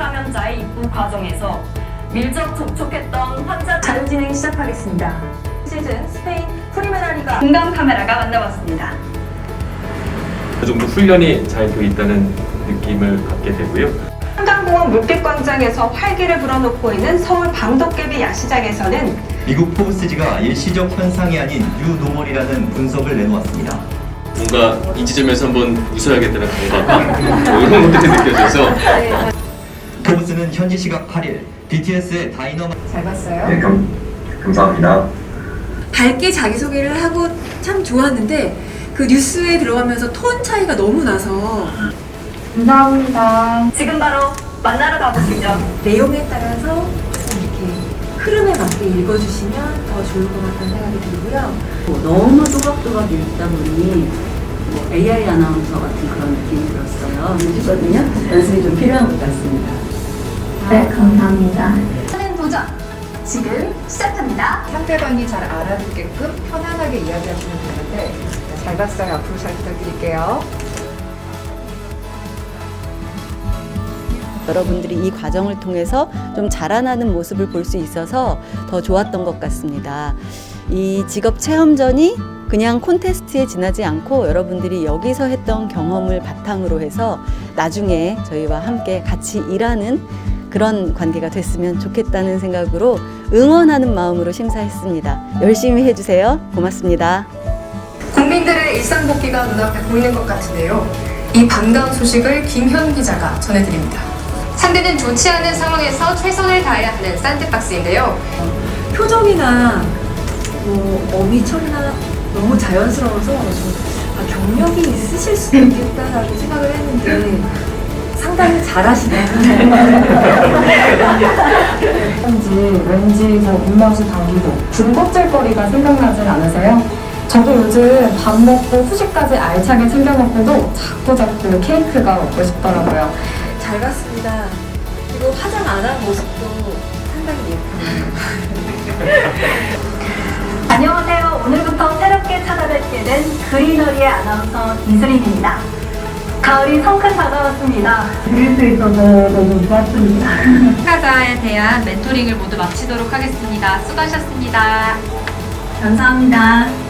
감염자의 입국 과정에서 밀접 접촉했던 환자 자료 진행 시작하겠습니다. 시즌 스페인 프리메라리가 공감 카메라가 만나봤습니다. 그 정도 훈련이 잘돼 있다는 느낌을 갖게 되고요. 한강공원 물빛광장에서 활기를 불어넣고 있는 서울 방도깨비 야시장에서는 미국 포브스지가 일시적 현상이 아닌 뉴노멀이라는 분석을 내놓았습니다. 뭔가 이 지점에서 한번 웃어야겠다는 뭐 이런 것들이 느껴져서 포브스는 현지 시각 8일 BTS의 다이너마 잘 봤어요. 네, 감, 감사합니다. 밝게 자기소개를 하고 참 좋았는데 그 뉴스에 들어가면서 톤 차이가 너무 나서 감사합니다. 지금 바로 만나러 가보시죠. 내용에 따라서 이렇게 흐름에 맞게 읽어주시면 더 좋을 것 같다는 생각이 들고요. 뭐 너무 또박또박 읽다 보니 뭐 AI 아나운서 같은 그런 느낌이 들었어요. 했거든요. 연습이 좀 필요한 것 같습니다. 네, 감사합니다. 하는 도전 지금 시작합니다. 상대방이 잘 알아듣게끔 편안하게 이야기하시면 되는데 잘 봤어요. 앞으로 잘 부탁드릴게요. 여러분들이 이 과정을 통해서 좀 자라나는 모습을 볼 수 있어서 더 좋았던 것 같습니다. 이 직업 체험전이 그냥 콘테스트에 지나지 않고 여러분들이 여기서 했던 경험을 바탕으로 해서 나중에 저희와 함께 같이 일하는 그런 관계가 됐으면 좋겠다는 생각으로 응원하는 마음으로 심사했습니다. 열심히 해주세요. 고맙습니다. 국민들의 일상 복귀가 눈앞에 보이는 것 같은데요. 이 반가운 소식을 김현 기자가 전해드립니다. 상대는 좋지 않은 상황에서 최선을 다해야 하는 샌드박스인데요. 표정이나 뭐 어미 처리나 너무 자연스러워서 좀, 아, 경력이 있으실 수도 있겠다라고 생각을 했는데 상당히 잘하시네요. 왠지 왠지 뭐 입맛이 당기고 군것질거리가 생각나진 않으세요? 저도 요즘 밥 먹고 후식까지 알차게 챙겨 먹고도 자꾸 자꾸 케이크가 먹고 싶더라고요. 잘 봤습니다. 그리고 화장 안 한 모습도 상당히 예뻐요. 안녕하세요. 오늘부터 새롭게 찾아뵙게 된 그리너리의 아나운서 이슬인입니다. 가을이 성큼 다가왔습니다. 그릴 수 있어서 너무 좋았습니다. 참가자에 대한 멘토링을 모두 마치도록 하겠습니다. 수고하셨습니다. 감사합니다.